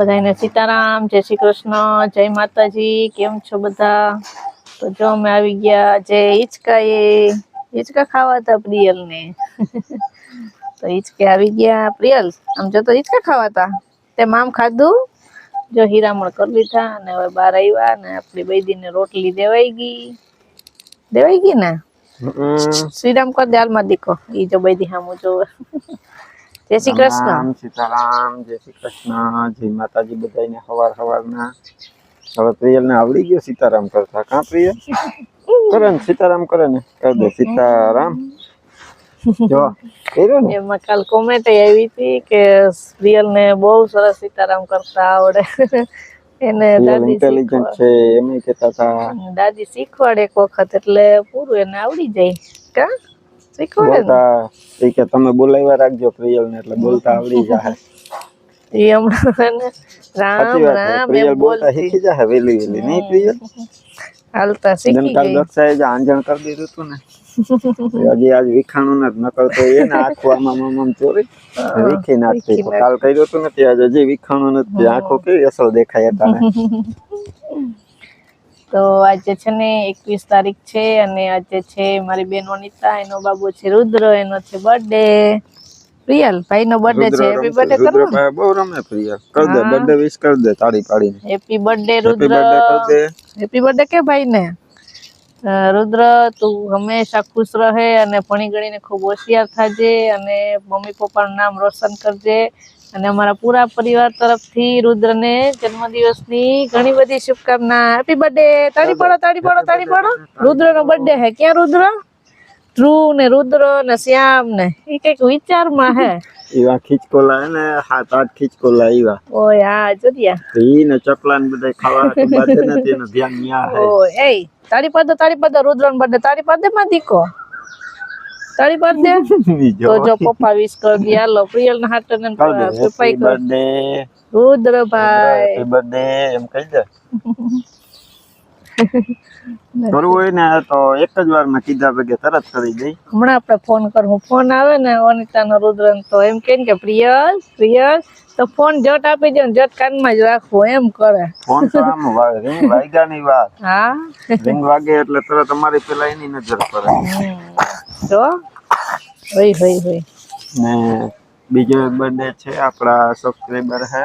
બધાને સીતારામ જય શ્રી કૃષ્ણ જય માતાજી કેમ છો બધા? તો જો અમે આવી ગયા જે હિચકા એ હિચકા ખાવા હતા પ્રિયલ ને તો હિચકે આવી ગયા પ્રિયલ. આમ જો તો હિચકા ખાવા હતા. તે મામ ખાધું. જો હીરામણ કરી લીધા અને હવે બહાર આવ્યા ને આપણી બૈદીને રોટલી દેવાઈ ગઈ. દેવાઈ ગઈ ને? શ્રીરામ કર દે હાલમાં દીકો ઈ જો બૈદી હામું જોવે. જય શ્રી કૃષ્ણ. રામ સીતારામ જય શ્રી કૃષ્ણ. જય માતાજી બધાને હવાર હવારના. હવે પ્રિયલ ને આવડી ગયો સીતારામ કરતા. કા પ્રિય કરે ને સીતારામ કરે ને. કર દે સીતારામ. જો કર્યો ને? એમાં કાલ કોમેન્ટ આવી હતી કે પ્રિયલ ને બહુ સરસ સીતારામ કરતા આવડે. એને દાદી ઇન્ટેલિજન્ટ છે એમ કહેતા હતા. દાદી શીખવાડે એક વખત એટલે પૂરું એને આવડી જાય. કા? શીખવાડે ને એ કે તમે બોલાવ્યા રાખજો પ્રિયલ ને એટલે બોલતા આવડી જાય એ હમણાં રામ સાચી વાત છે. રામ પ્રિયલ બોલતા શીખી જાય વેલી વેલી નહીં પ્રિયલ? હાલતા શીખી કાલ ગઈ. દક્ષાએ જે આંજણ કરી દીધું તું ને. હજી આજ વિખાણું ને નકલ તો એ ને આખું આમાં ચોરી. વીખી નાખતી. કાલ કર્યું હતું ને ત્યાં હજી વિખાણું નથી આંખો કેવી અસર દેખાય હતા તો આજે છે ને એકવીસ તારીખ છે અને આજે છે મારી બેન અનિતા એનો બાબુ છે રુદ્ર એનો છે બર્થડે. પ્રિયલ ભાઈ નો બર્થડે છે. હેપી બર્થડે કરો બહુ રમે પ્રિયલ. કર દે બર્થડે વિશ કર દે તાળી પાડીને. Happy birthday Rudra. Happy birthday કે ભાઈ ને રુદ્ર તું હંમેશા ખુશ રહે અને ભણી ગણીને ખૂબ હોશિયાર થાજે અને મમ્મી પપ્પાનું નામ રોશન કરજે. અને અમારા પૂરા પરિવાર તરફથી રુદ્રને જન્મદિવસની ઘણી બધી શુભકામના. હેપી બર્થડે તાળી પડો તાળી પડો તાળી પાડો. રુદ્રનો બર્થડે હે. ક્યાં રુદ્ર? ધ્રુવ ને રુદ્ર ને શ્યામ ને. એ કંઈક વિચારમાં હે. એવા ખીચકોલા હે ને હાથ આઠ ખીચકોલા એવા. ઓય હા જોડિયા તો ઈ ને ચકલા ને બધા ખાવા હાટુ બાંધે ને ધ્યાન ન્યા હે. ઓય એય તાળી પાડ તાળી પાડ દો રુદ્રનો બર્થડે તાળી પાડમાં દીકો તાળી બર્થડે તો જો પપ્પા વિશ કર દે. હાલો પ્રિયલ ના હાર્ટ ને પપ્પાઈ કર બર્થડે રુદ્રભાઈ. હેપી બર્થડે એમ કહી દે. કરવું હોય ને તો એક જ વારમાં કીધા ભેગે તરત કરી દઈ હમણાં આપણે ફોન કર. હું ફોન આવે ને અનિતા નો રુદ્ર તો એમ કે પ્રિયલ પ્રિયલ તો ફોન જટ આપી દે જટ કાનમાં જ રાખવો એમ કરે. ફોન તો આમ ring વાગ્યાની વાત. હા? રિંગ વાગે એટલે તરત તમારી પેલા એની નજર પડે. તો? હોય હોય હોય. ને બીજો એક બર્થડે છે આપણા સબસ્ક્રાઇબર હે.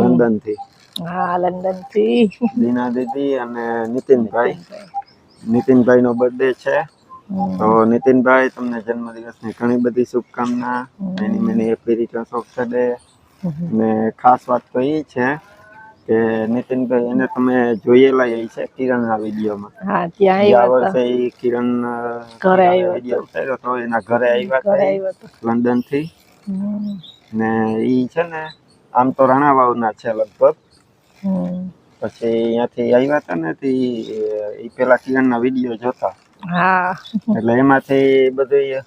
લંડનથી હા લંડનથી દીના દીદી અને નીતિનભાઈ. નીતિનભાઈ નો બર્થડે છે તો નીતિનભાઈ તમને જન્મદિવસની ઘણી બધી શુભકામના. Any many happy returns of the day ને ખાસ વાત તો એ છે કે નીતિનભાઈ એને તમે જોયેલા એ છે કિરણના વિડીયોમાં? હા ત્યાં હતા. વર્ષે એ કિરણ ઘરે આવ્યો ઉતાર્યો તો એના ઘરે આવ્યા લંડનથી ને એ છે ને આમ તો રાણાવાવના છે લગભગ. પછી અહીંયાથી આવ્યા હતા ને તે એ પેલા કિરણના વીડિયો જોતા. હા. એટલે એમાંથી બધું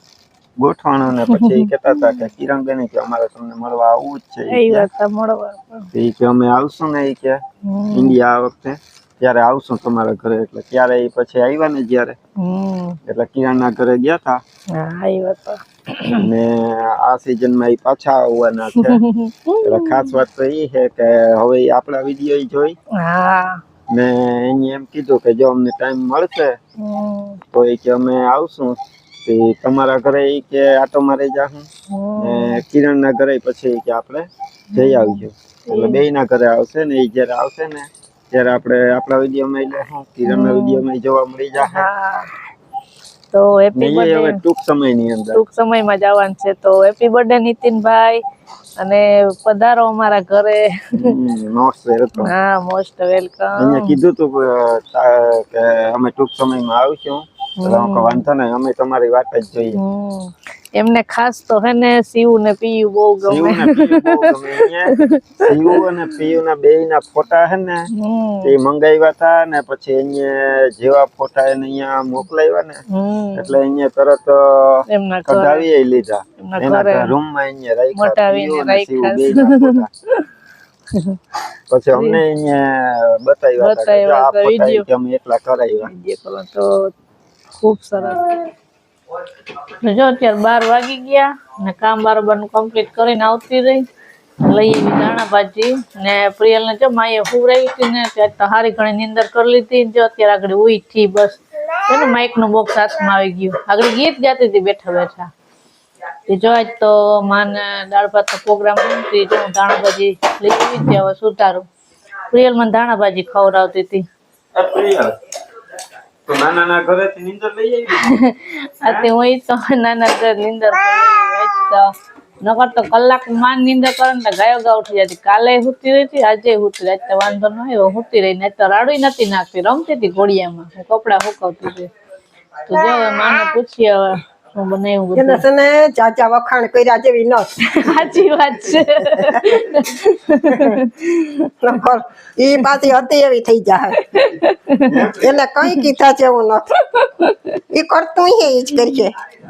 ગોઠવાણું ને પછી ઈ કહેતા હતા કે કિરણબેન કે અમારે તમને મળવા આવવું જ છે એ કે. વાત મળવા પણ. કે અમે આવશું ને એ કે. ઇન્ડિયા આ વખતે. ત્યારે આવશું તમારા ઘરે. એટલે ત્યારે એ પછી આવ્યા ને જ્યારે. એટલે એટલે કિરણના ઘરે ગયા હતા ને આ સિઝનમાં એ પાછા આવવાના છે. એટલે ખાસ વાત તો એ છે કે હવે આપડા આપણા વીડિયો જોઈ. ને એને એમ કીધું કે જો અમને ટાઈમ મળશે તો એ કે અમે આવશું. તે તમારા ઘરે કે આટો મારી જાશું હમ. કિરણ ના ઘરે પછી કે આપણે જઈ આવજો. એટલે બે ના ઘરે આવશે ને એ જયારે આવશે ને ત્યારે આપણે આપણા વીડિયો માં લેશું કિરણ ના વીડિયો માં જોવા મળી જશે તો હેપી હવે ટૂંક સમયની અંદર. ટૂંક સમયમાં જવાનું છે. તો હેપી બર્થડે નીતિનભાઈ. અને પધારો અમારા ઘરે. મોસ્ટ વેલકમ હા મોસ્ટ વેલકમ અહીંયા કીધું તું કે અમે ટૂંક સમયમાં આવશું. એટલે વાંધો નહીં અમે તમારી વાત જ જોઈએ. એમને ખાસ તો હે ને સીવું ને પીયું બહુ ગમે. ને. શિવ અને પિયુ ના બેય ના ફોટા હે ને એ મંગાવ્યા હતા ને પછી અહીંયા જેવા ફોટા એને અહીંયા મોકલાવ્યા ને એટલે અહીંયા તરત કઢાવી લીધા. એના રૂમમાં અહીંયા રાખ્યા પિયુ અને ફોટા. પછી અમને અહીંયા બતાવ્યા બતાવ્યા કે અમે એટલા કરાવ્યા તો ખૂબ સરસ. જો અત્યારે બાર વાગી ગયા ને કામ બરાબરનું કમ્પ્લીટ કરીને આવતી રહી. લઈ આવી દાણા ભાજી ને પ્રિયલ ને જો માએ હુવરાવી હતી ને ત્યારે તો હારી ઘણી નીંદર કરી લીધી. જો અત્યારે આગળ ઉઈ થી બસ. એને માઇકનું બોક્સ હાથમાં આવી ગયું. આગળ ગીત ગાતી હતી બેઠા બેઠા. જો આજ તો માને દાળ ભાત નો પ્રોગ્રામ હતી જો હું દાણા ભાજી લઈ આવી હવે સુધારું. પ્રિયલ મને ધાણાભાજી ખવડાવતી હતી. નાના આતે હું નાના ઘર તો કલાકમાં નીંદર કરે ને ગાયો ગા ઉઠી જતી કાલે હુતી રહી હતી, આજે હુતી રહી. વાંધો ન આવ્યો રહી. ને તો રાડું નથી નાખતી. રમતી હતી ઘોડિયામાં. કપડા સુકવતી તો જો માને પૂછીએ હવે. શું બનાવ્યું બધું. એને ને ચાચા વખાણ કર્યા જેવી ન સાચી વાત છે. નકર ઈ પાછી હતી એવી થઈ જાય એને કઈ કીધા જેવું નથી. ઈ કરતું હે ઈ જ કરીએ.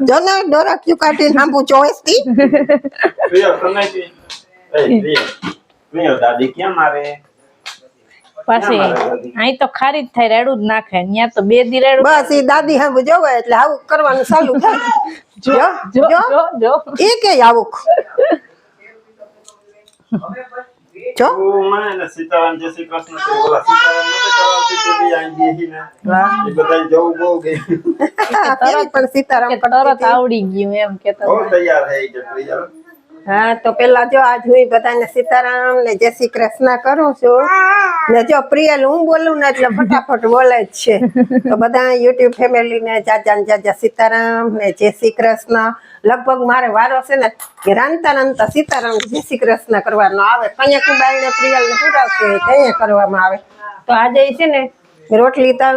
જો ને ડોરાક્યુ કાઢીને નાંબુ ચોઈસથી પ્રિય સને પ્રિય. પ્રિય દાદી કેમ મારે પાછી અહીં તો ખારી જ થાય રેડું જ નાખે. ત્યાં તો બે દી રેડું બસ એ દાદી આંબુ જોવે એટલે આવું કરવાનું ચાલુ થાય જો જો જો જો. કે આવું જો. સીતારામ એ. આવડી ગયું એમ કેતા તૈયાર થઈ હા, તો પેલા જો આજ હું બધાને સીતારામ ને જય શ્રી કૃષ્ણ કરું છું. ને જો પ્રિયલ, હું બોલું ને એટલે ફટાફટ બોલે જ છે. તો બધા યુટ્યુબ ફેમિલી ને જાજા જાજા સીતારામ ને જય શ્રી કૃષ્ણ. લગભગ મારે વારો છે ને કે રાંધતા રાંતા સીતારામ જય શ્રી કૃષ્ણ કરવાનો આવે. કન્યા કુબાઈ ને પ્રિયલ ને પૂરાવતી હોય કરવામાં આવે. તો આજે છે ને રોટલી તો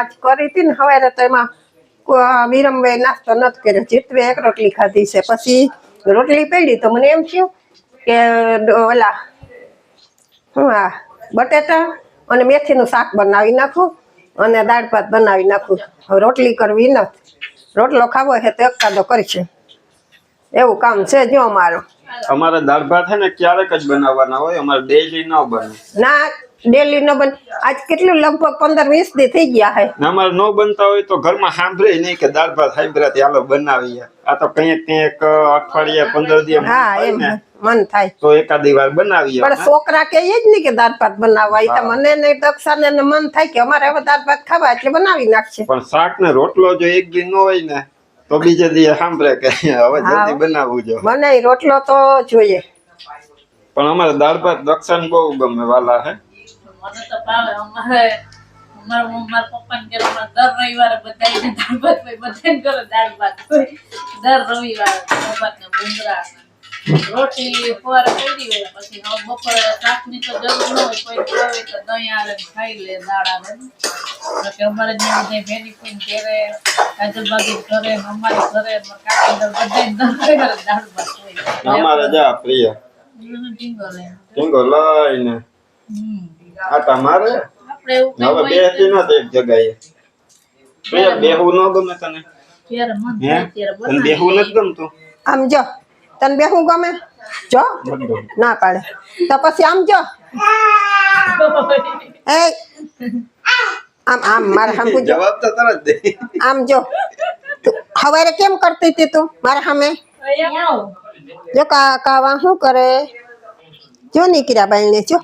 આજ કરી હતી ને હવે તો એમાં વિરમભાઈ નાસ્તો નથી કર્યો. જીતવે એક રોટલી ખાધી છે. પછી રોટલી પડી તો મને એમ થયું કે ઓલા હા બટેટા અને મેથીનું શાક બનાવી નાખું અને દાળ ભાત બનાવી નાખું. રોટલી કરવી નથી. રોટલો ખાવો છે તો એકાદો કરશે એવું કામ છે જો અમારો. અમારે દાળ ભાત છે ને ક્યારેક જ બનાવવાના હોય અમારે ડેલી ન બને. ના ડેલી ન બને. આજ કેટલું? લગભગ પંદર વીસ દી થઈ ગયા હે. અમારે ન બનતા હોય તો ઘરમાં સાંભળે નહીં કે દાળ ભાત સાંભળ્યા હાલો બનાવીએ. આ તો કંઈક કંઈક અઠવાડિયે પંદર દિવસ હા એમ મન થાય. તો એકાદી વાર બનાવીએ પણ છોકરા કે જ નહીં કે દાળ ભાત બનાવવા. એ તો મને ને દક્ષાને ને મન થાય કે અમારે હવે દાળ ભાત ખાવા એટલે બનાવી નાખશે. પણ શાક ને રોટલો જો એક દી ન હોય ને તો બીજે દી સાંભળે કે હવે જલ્દી બનાવવું જો. મને રોટલો તો જોઈએ. પણ અમારે દાળ ભાત દક્ષિણ બહુ ગમે વાલા હે. મને તો ભાવે અમારે અમારા મારા પપ્પાને ઘરે દર રવિવારે બધાયને દાળ ભાત હોય બધાને ઘરે દાળ ભાત હોય. દર રવિવારે દાળ ભાત ને ભૂંગળા ને રોટલી સવારે કરી હોય પછી બપોરે શાકની તો જરૂર ન હોય કોઈ ખાવે તો દહીં આવે ખાઈ લે દાળ આવે કે અમારે જ્યાં બધા ભેની કોઈ ઘરે બાગી ઘરે અમારી ઘરે મારા કાકી ઘરે દર રવિવારે દાળ ભાત હોય. અમારે જા પ્રિય. ટીંગો લઈને. ટીંગો લઈને. હમ. આટા મારે? આપણે એવું હવે બેસતી નથી એક જગ્યાએ. પ્રિય બેહવું ન ગમે તને. ત્યારે મન હે? તને બેહવું નથી ગમતું? આમ જો તને બેહું ગમે? જો. ના પાડે. તો પછી આમ જો. એ આમ આમ મારે જો. જવાબ તો તરત દે. આમ જો. હવારે કેમ કરતી હતી તું મારે સામે જો કા કાવા શું કરે? જો નીકળ્યા બાઈને જો.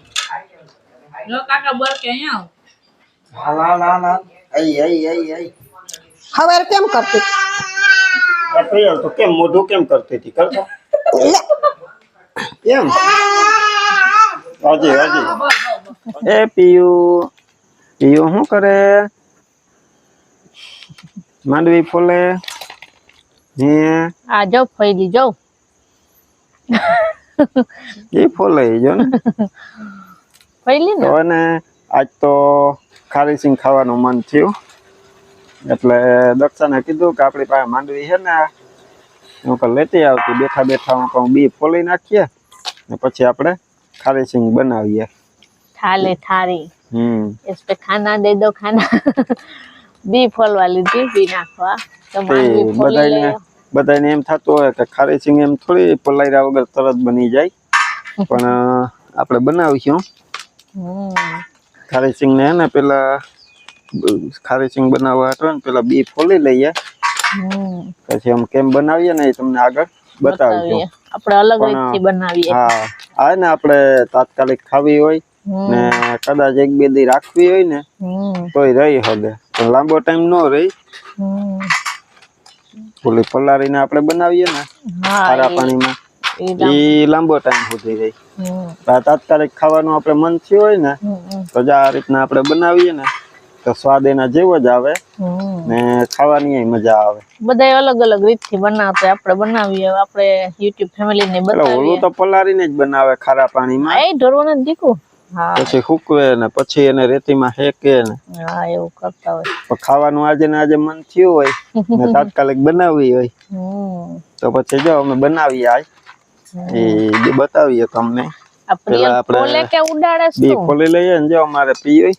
જો કાકા બર કે અહીંયા આવ. હાલ હાલ હાલ આઈ આઈ આઈ આઈ. હવારે કેમ કરતી? આ પ્રિય તો કેમ મોઢું કેમ કરતી હતી? કરતો લે. કેમ? હાજી હાજી. એ પિયુ પિયુ શું કરે? માંડવી ફોલે હે? આ જો ફૈલી જો. એ ફોલે જો ને. પહેલી ને? અને આજ તો ખારી સિંગ ખાવાનું મન થયું. એટલે દક્ષાને કીધું કે આપણી પાસે માંડવી છે ને હું કહું લેતી આવતી બેઠા બેઠા હું કહું બી ફોલી નાખીએ ને પછી આપણે ખારી સિંગ બનાવીએ. થાલે થારી. હમ. ઇસ પે ખાના દે દો ખાના. બી ફોલવા લીધી બી નાખવા. તો બધાને એમ થતું હોય કે ખારી સિંગ એમ થોડી પલાયરા વગર તરત બની જાય. પણ આપણે બનાવીશું. ખારી સિંગ ને ને પેલા ખારી સિંગ બનાવવા હતો ને પેલા બી ફોલી લઈએ. પછી અમે કેમ બનાવીએ ને એ તમને આગળ બતાવીશું. આપણે અલગ રીતથી બનાવીએ. હા આ ને આપણે તાત્કાલિક ખાવી હોય ને કદાચ એક બે દી રાખવી હોય ને તોય રહી હવે પણ લાંબો ટાઈમ નો રહી. ઓલી પલાળીને આપણે બનાવીએ ને સારા પાણીમાં. એ લાંબો ટાઈમ સુધી રહી. તાત્કાલિક ખાવાનું આપણે મન થયું હોય ને તો જો આ રીતના આપણે બનાવીએ ને તો સ્વાદ એના જેવો જ આવે ને ખાવાની મજા આવે. બધાય અલગ અલગ રીતથી બનાવતો આપણે બનાવીએ આપડે આપણે યુટ્યુબ ફેમિલી ને બતાવીએ. ઓલું તો પલાળીને જ બનાવે ખારા પાણીમાં. એ ઢોરવાનું જ દીકું? પછી હુકવે ને પછી એને રેતીમાં હેકે ને. હા એવું કરતા હોય. ખાવાનું આજે ને આજે મન થયું હોય ને તાત્કાલિક બનાવી હોય. તો પછી જો અમે બનાવીએ આજ. એ બતાવીએ તમને. આપણે કે બી તું? લઈએ ને જો અમારે પીવી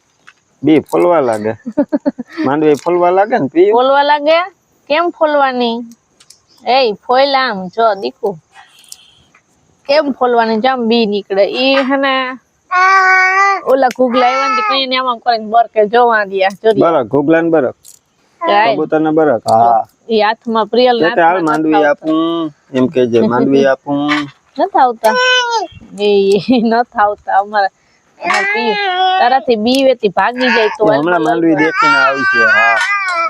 બી ફોલવા લાગે. માંડવી ફોલવા લાગે ને પીયું ફોલવા લાગે? કેમ ફોલવાની? એ ફોઈલ આમ જો દીકુ. કેમ ફોલવાની? જામ બી નીકળે. ઈ હે ને ઓલા ઘૂગલા આવ્યા ને કઈ ને આમ કરીને બરકે જોવા દિયા જો બરક ઘોગલા ને બરક. કબૂતર ને બરક હા. ઈ હાથમાં પ્રિયલ ના હાલ માંડવી આપું. એમ કે જે માંડવી આપું. નથી આવતા. એ નથી આવતા. અમારા તારાથી બી વેતી ભાગી જાય તો હમણાં માંડવી દેખીને આવી છે હા.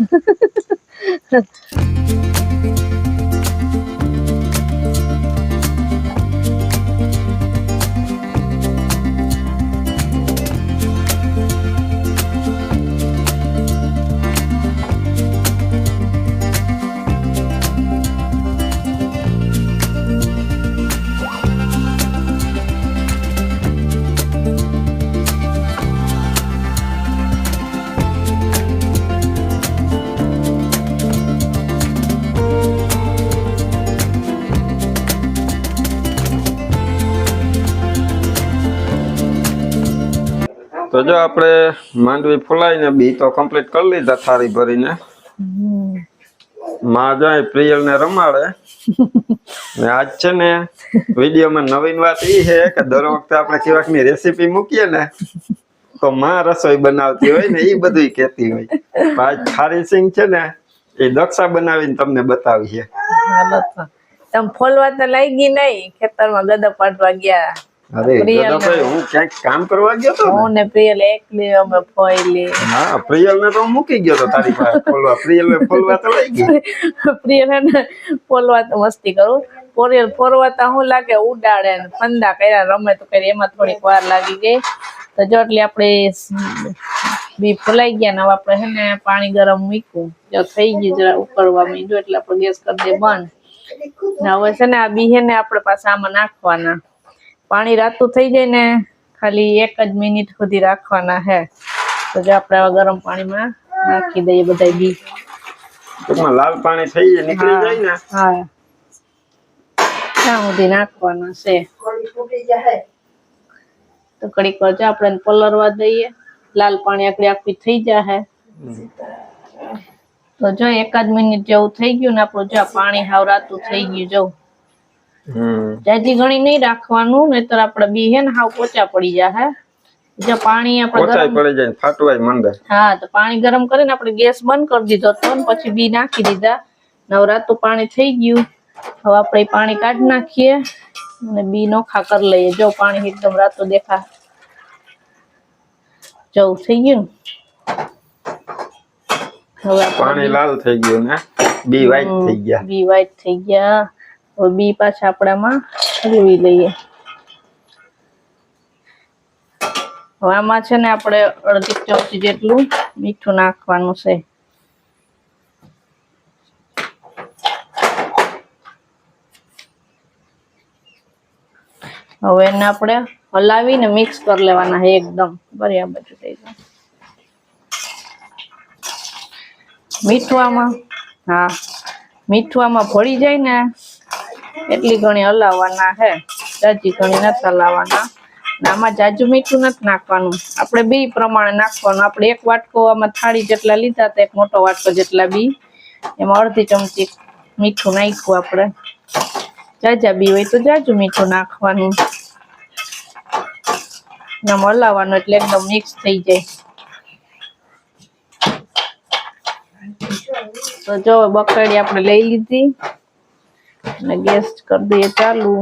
તો જો આપણે માંડવી ફોલાઈને બી તો કમ્પ્લીટ કરી લીધા થાળી ભરીને. માં જાય પ્રિયલ ને રમાડે. ને આજ છે ને વિડીયોમાં નવીન વાત એ છે કે દર વખતે આપણે કેવાકની રેસીપી મૂકીએ ને તો માં રસોઈ બનાવતી હોય ને એ બધું કેતી હોય. આજ ખારી સિંગ છે ને એ દક્ષા બનાવીને તમને બતાવી છે તમે ફોલવા તો લાગી નહીં ખેતરમાં ગદા પાટવા ગયા. અરે દાદાભાઈ હું ક્યાંક કામ કરવા ગયો તો હું ને પ્રિયલ એકલી અમે ફોઈલી. હા પ્રિયલ ને તો મૂકી ગયો તો તારી પાસે ફોલવા. પ્રિયલ ને ફોલવા તો લઈ ગઈ પ્રિયલ ને ફોલવા તો મસ્તી કરું. પોરિયલ ફોરવા તો લાગે ઉડાડે ને ફંદા કર્યા રમે તો કરી એમાં થોડીક વાર લાગી ગઈ. તો જો એટલે આપણે બી ફોલાઈ ગયા ને આપણે હે ને પાણી ગરમ મૂક્યું. જો થઈ ગયું જરા ઉકળવા માંડ્યું એટલે આપણે ગેસ કરી દે બંધ. ને હવે છે ને આ બી હે ને આપણે પાછા આમાં નાખવાના. પાણી રાતું થઈ જાય ને ખાલી એક જ મિનિટ સુધી રાખવાના હે. તો જો આપણે હવે ગરમ પાણીમાં નાખી દઈએ બધા બી. ટૂંકમાં લાલ પાણી થઈ જાય નીકળી જાય ને? હા. ત્યાં સુધી નાખવાના છે. તો કડીક વાર જો આપણે એને પલળવા દઈએ. લાલ પાણી આકડી આખી થઈ જાય તો જો એકાદ મિનિટ જેવું થઈ ગયું ને આપણું જો આ પાણી હાવ રાતું થઈ ગયું જો. હમ જાજી ઘણી નહીં રાખવાનું નહીતર આપણે બી હે ને હાવ પોચા પડી જાય જો પાણી આપણે ગરમ પડી જાય ફાટવાય મંડે. હા તો પાણી ગરમ કરીને આપણે ગેસ બંધ કરી દીધો તો ને પછી બી નાખી દીધા. નવરાતું પાણી થઈ ગયું. હવે આપણે પાણી કાઢી નાખીએ અને બી નોખા કરી લઈએ. જો પાણી એકદમ રાતો દેખા જવું થઈ ગયું હવે પાણી લાલ થઈ ગયું ને. બી વ્હાઈટ થઈ ગયા. બી વ્હાઈટ થઈ ગયા. હવે બી પાછા આપણામાં આમાં લઈએ. હવે આમાં છે ને આપણે અડધી ચમચી જેટલું મીઠું નાખવાનું છે. હવે એને આપણે હલાવીને મિક્સ કરી લેવાના એકદમ. બરાબર થઈ જાય મીઠું આમાં, હા, મીઠું આમાં ભળી જાય ને એટલી ઘણી હલાવવાના હે, જાજી ઘણી નથી હલાવવાના. આમાં જાજુ મીઠું નથી નાખવાનું. આપણે બી પ્રમાણે નાખવાનું. આપણે એક વાટકો આમાં થાળી જેટલા લીધા હતા, એક મોટો વાટકો જેટલા બી. એમાં અડધી ચમચી મીઠું નાખ્યું આપણે. જાજા બી હોય તો જાજુ મીઠું નાખવાનું. આમ હલાવવાનું એટલે એકદમ મિક્સ થઈ જાય. તો જો બકડી આપણે લઈ લીધી. અને ગેસ કરી દઈએ ચાલુ.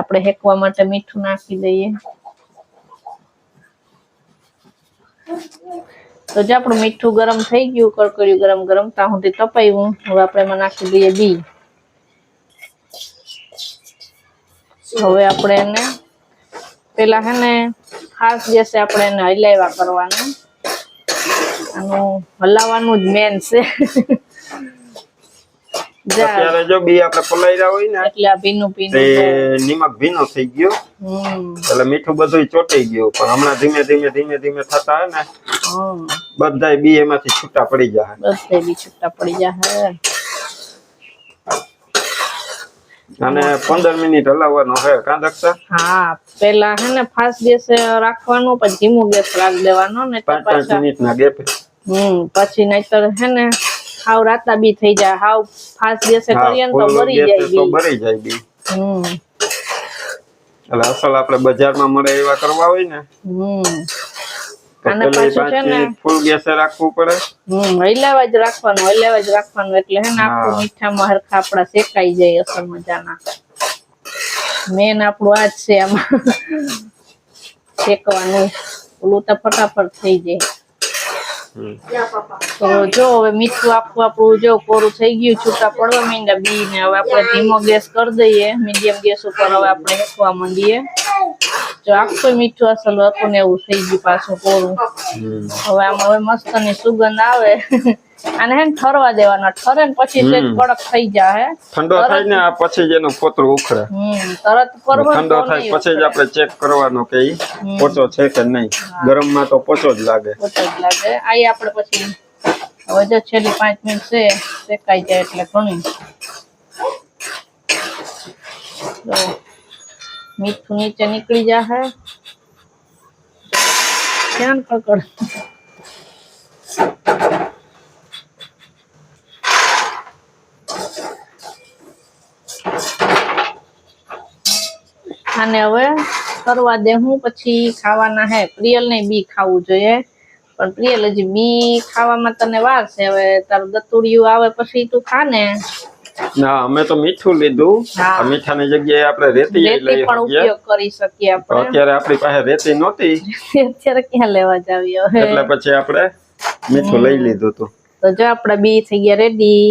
આપણે હેકવા માટે મીઠું નાખી દઈએ. તો જે આપણું મીઠું ગરમ થઈ ગયું કરકડ્યું ગરમ ગરમ, ત્યાં સુધી તપાયું. હવે આપણે એમાં નાખી દઈએ બી હવે આપણે એને પેલા હે ને ખાસ ગેસે આપણે એને હલાવ્યા કરવાના. આનું હલાવવાનું જ મેન છે. અત્યારે જો. બી આપણે પલાયરા હોય ને એટલે આ ભીનું ભીનું નિમક ભીનો થઈ ગયો. એટલે મીઠું બધું ચોટી ગયું. પણ હમણાં ધીમે ધીમે ધીમે ધીમે થતા હે ને બધાય બી એમાંથી છૂટા પડી જાય બધે બી છૂટા પડી જાય અને પંદર મિનિટ હલાવવાનો છે કાં દક્ષા હા પેલા હે ને ફાસ્ટ ગેસ રાખવાનો પછી ધીમો ગેસ રાખી દેવાનો ને તો પાંચ પાંચ મિનિટ ના ગેપે. હમ પછી નહીતર હે ને હાવ રાત બી થઈ જાય હાવ ફાસ્ટ ગેસે કરીએ તો ફૂલ જાય તો બળી જાય બી. હમ. એટલે અસલ આપણે બજારમાં મળે એવા કરવા હોય ને હમ. અને પાછું છે ને ફૂલ ગેસે રાખવું પડે. હમ હલાવા જ રાખવાનું હલાવા જ રાખવાનું એટલે હે ને આખું મીઠામાં હરખા આપણા શેકાઈ જાય અસલ મજાના. મેન આપણું આ જ છે આમાં. શેકવાનું ઓલું તો ફટાફટ થઈ જાય. તો જો હવે મીઠું આખું આપણું જો કોરું થઈ ગયું છૂટા પડવા માંડ્યા બી ને હવે આપણે ધીમો ગેસ કરી દઈએ મીડિયમ ગેસ ઉપર હવે આપણે હેકવા માંડીએ. જો આખું મીઠું અસલ હતું ને એવું થઈ ગયું પાછું કોરું. હવે આમાં હવે મસ્તની સુગંધ આવે. અને હેન ઠરવા દેવાના ઠરે ને પછી સેજ કડક થઈ જાય ઠંડો થાય ને આ પછી જેનો પોતરું ઉખડે. તરત કરવો ઠંડો થાય પછી જ આપણે ચેક કરવાનો કે ઈ પોચો છે કે નહીં. ગરમમાં તો પોચો જ લાગે. પોચો જ લાગે. આઈ આપણે પછી હવે જો છેલ્લી પાંચ મિનિટ છે શેકાઈ જાય એટલે ઘણી. મીઠું નીચે નીકળી જાય ધ્યાન પકડ. આને હવે કરવા દે હું પછી ખાવાના હે. પ્રિયલ ને બી ખાવું જોઈએ. પણ પ્રિયલ હજી બી ખાવામાં તને વાર છે. હવે તારું દતુડિયું આવે પછી તું ખા ને. ના અમે તો મીઠું લીધું. મીઠા ની મીઠાની જગ્યાએ આપણે રેતી લઈ પણ ઉપયોગ કરી શકીએ આપણે. અત્યારે આપણી પાસે રેતી નહોતી. અત્યારે ક્યાં લેવા જાવી હવે? એટલે પછી આપણે મીઠું લઈ લીધું તું. તો જો આપડા બી થઈ ગયા રેડી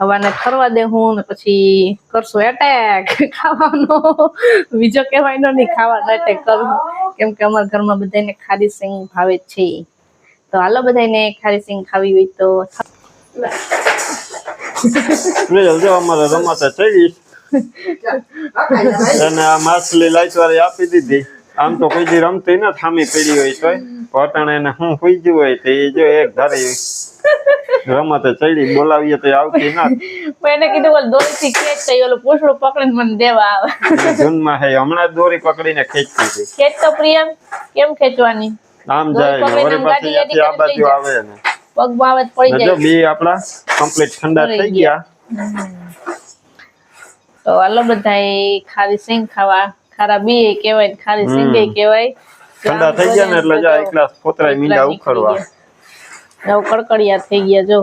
હવે ફરવા દે હું ને પછી કરશું એટેક ખાવાનો. બીજો કહેવાય નહીં ખાવાનો એટેક કરવું કેમ કે અમારા ઘરમાં બધાને ખારી સિંગ ભાવે છે. તો હાલો બધાને ખારી સિંગ ખાવી હોય તો અમારે રમતે ચડી અને આ માછલી લાઈટ વાળી આપી દીધી. આમ તો કોઈ રમતી ને થામી પડી હોય તોય. પોતાને એને હું સુઈ હોય તો એ જો એક ધારી રમત ચડી બોલાવીએ તો આવતી ના. એને કીધું બોલ દોરીથી ખેંચ તો એ ઓલું પૂછડું પકડીને મને દેવા આવે. જૂનમાં હે હમણાં દોરી પકડીને ખેંચતી હતી. ખેંચ તો પ્રિયમ કેમ ખેંચવાની? આમ જાય ને વળી પાછી આ બાજુ આવે ને. પગ આવે પડી જાય જો બી આપણા કમ્પ્લીટ ઠંડા થઈ ગયા. તો હાલો બધાય ખારી સિંગ ખાવા. ખારા બી કહેવાય ને ખારી સિંગ. કહેવાય. ઠંડા થઈ ગયા ને એટલે જા એકલા પોતરાય મીંડા ઉખડવા. નવ કડકડિયા થઈ ગયા જો?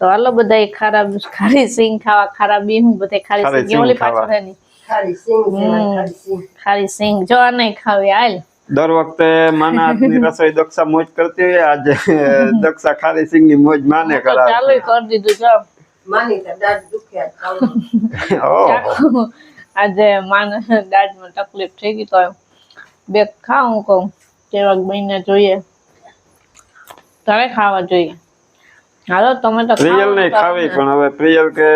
તો હાલો બધા ખારા ખારી સિંગ ખાવા ખારા બી હું બધે ખારી સિંગ. ઓલી પાછળ ખારી સિંગ ખારી સિંગ. જો આ નહીં ખાવી હાલ. દર વખતે માના હાથની રસોઈ દક્ષા મોજ કરતી હોય આજે દક્ષા ખારી સિંગની મોજ માને તો ચાલુ કરી દીધું જો. માની તો દાંત દુખ્યા આજે માને દાઢમાં તકલીફ થઈ ગઈ તો બે ખાવું કહું કેવા મહિને જોઈએ. તારે ખાવા જોઈએ. હાલો તમે તો પ્રિયલ ને નહીં ખાવી પણ હવે પ્રિયલ કે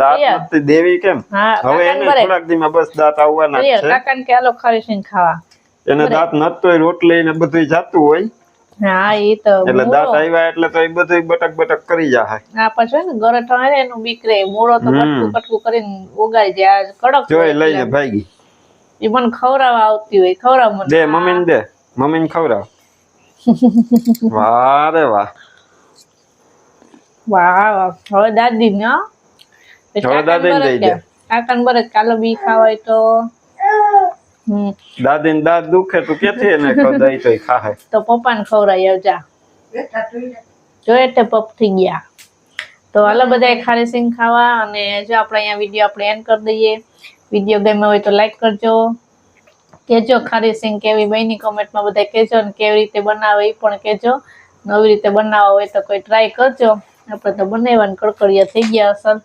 દાંત નથી દેવી કેમ? હા હવે એને થોડાક દીમાં બસ દાંત આવવાના છે. કાકાને કે હાલો ખારી ખાવા. એને દાંત નતો રોટલી ને બધું જાતું હોય. હા એ તો એટલે દાંત આવ્યા એટલે તો એ બધું બટક બટક કરી જાય આ પછી ને ગરઠા હોય ને એનું બીકરે મૂળો તો કટકું કટકું કરીને ઉગાડી જાય કડક જોઈ લઈને ભાગી. એ મને ખવરાવા આવતી હોય. ખવરાવ મને. દે મમ્મીને દે. મમ્મીને ખવડાવ. વાહ રે વાહ. વાહ. હવે દાદી ને હો. હવે દાદી ને દઈ. દે. કાકાને બરત. કાલો બી ખાવાય તો. હમ. દાદીને દાંત દુખે તું ક્યાંથી એને તોય ખાહે. તો પપ્પાને ખવડાવી આવજા. તું. જો એટલે પપ થઈ ગયા. તો હાલો બધા ખારી સિંગ ખાવા અને જો આપણે અહીંયા વીડિયો આપણે એન્ડ કરી દઈએ. વીડિયો ગમ્યો હોય તો લાઈક કરજો. કેજો ખારી સિંગ કેવી બની કોમેન્ટમાં બધા કહેજો ને કેવી રીતે બનાવે એ પણ કહેજો. નવી રીતે બનાવવા હોય તો કોઈ ટ્રાય કરજો. આપણે તો બનાવવાનું કડકડિયા થઈ ગયા અસલ.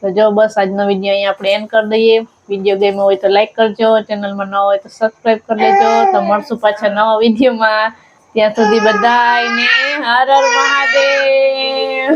તો જો બસ આજનો વીડિયો અહીંયા આપણે એન્ડ કરી દઈએ. વીડિયો ગમ્યો હોય તો લાઈક કરજો. ચેનલમાં ન હોય તો સબસ્ક્રાઈબ કરી લેજો. તો મળશું પાછા નવા વિડીયોમાં. ત્યાં સુધી બધાને હર હર મહાદેવ.